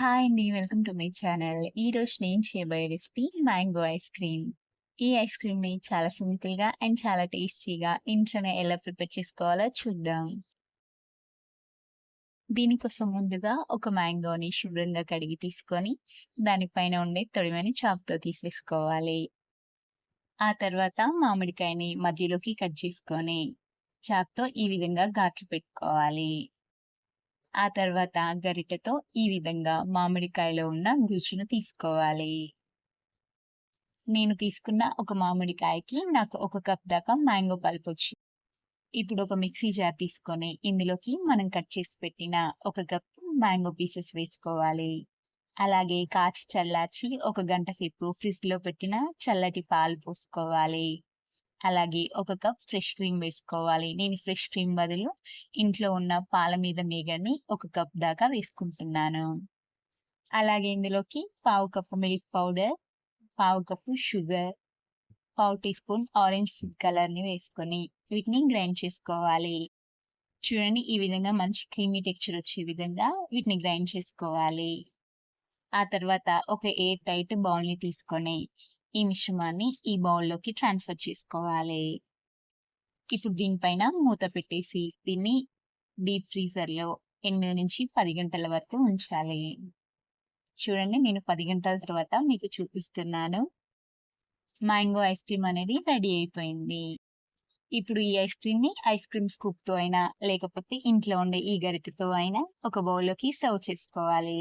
Hi అండి. Welcome to my channel. ఈరోజు నేను చేయబోయే రెసిపీ మ్యాంగో ఐస్ క్రీమ్. ఈ ఐస్ క్రీమ్‌ని చాలా సింపుల్‌గా అండ్ చాలా టేస్టీగా ఇంట్లోనే ఎలా ప్రిపేర్ చేసుకోవాలో చూద్దాం. దీనికోసం ముందుగా ఒక మ్యాంగోని శుభ్రంగా కడిగి తీసుకొని, దానిపైన ఉండే తొడిమని చాకుతో తీసేసుకోవాలి. ఆ తర్వాత మామిడికాయని మధ్యలోకి కట్ చేసుకొని, చాకుతో ఈ విధంగా ఘాట్లు పెట్టుకోవాలి. ఆ తర్వాత గరిటెతో ఈ విధంగా మామిడికాయలో ఉన్న గుజ్జును తీసుకోవాలి. నేను తీసుకున్న ఒక మామిడికాయకి నాకు ఒక కప్ దాకా మ్యాంగో పల్పొచ్చింది. ఇప్పుడు ఒక మిక్సీ జార్ తీసుకొని, ఇందులోకి మనం కట్ చేసి పెట్టిన ఒక కప్ మ్యాంగో పీసెస్ వేసుకోవాలి. అలాగే కాచి చల్లార్చి ఒక గంట సేపు ఫ్రిడ్జ్‌లో పెట్టిన చల్లటి పాలు పోసుకోవాలి. అలాగే ఒక కప్ ఫ్రెష్ క్రీమ్ వేసుకోవాలి. నేను ఫ్రెష్ క్రీమ్ బదులు ఇంట్లో ఉన్న పాల మీద మీగడని ఒక కప్ దాకా వేసుకుంటున్నాను. అలాగే ఇందులోకి పావు కప్పు మిల్క్ పౌడర్, పావు కప్పు షుగర్, పావు టీ స్పూన్ ఆరెంజ్ ఫుడ్ కలర్‌ని వేసుకొని వీటిని గ్రైండ్ చేసుకోవాలి. చూడండి ఈ విధంగా మంచి క్రీమీ టెక్స్చర్ వచ్చే విధంగా వీటిని గ్రైండ్ చేసుకోవాలి. ఆ తర్వాత ఒక ఎయిర్ టైట్ బౌల్‌ని తీసుకొని, ఈ మిశ్రమాన్ని ఈ బౌల్‌లోకి ట్రాన్స్‌ఫర్ చేసుకోవాలి. ఇప్పుడు దీనిపైన మూత పెట్టేసి దీన్ని డీప్ ఫ్రీజర్‌లో 8-10 గంటల వరకు ఉంచాలి. చూడండి నేను పది గంటల తర్వాత మీకు చూపిస్తున్నాను. మ్యాంగో ఐస్ క్రీమ్ అనేది రెడీ అయిపోయింది. ఇప్పుడు ఈ ఐస్ క్రీమ్‌ని ఐస్ క్రీమ్ స్కూప్‌తో అయినా, లేకపోతే ఇంట్లో ఉండే ఈ గరిటెతో అయినా ఒక బౌల్‌లోకి సర్వ్ చేసుకోవాలి.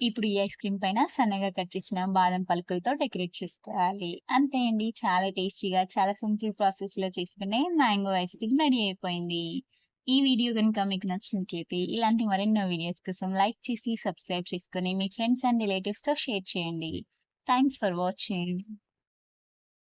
ఇప్పుడు ఈ ఐస్ క్రీమ్ పైన సన్నగా కట్ చేసిన బాదం పలుకులతో డెకరేట్ చేసుకోవాలి. అంతే అండి. చాలా టేస్టీగా, చాలా సింపుల్ ప్రాసెస్‌లో చేసుకునే మ్యాంగో ఐస్ క్రీమ్ రెడీ అయిపోయింది. ఈ వీడియో కనుక మీకు నచ్చినట్లయితే ఇలాంటి మరెన్నో వీడియోస్ కోసం లైక్ చేసి, సబ్స్క్రైబ్ చేసుకుని మీ ఫ్రెండ్స్ అండ్ రిలేటివ్స్‌తో షేర్ చేయండి. Thanks for watching.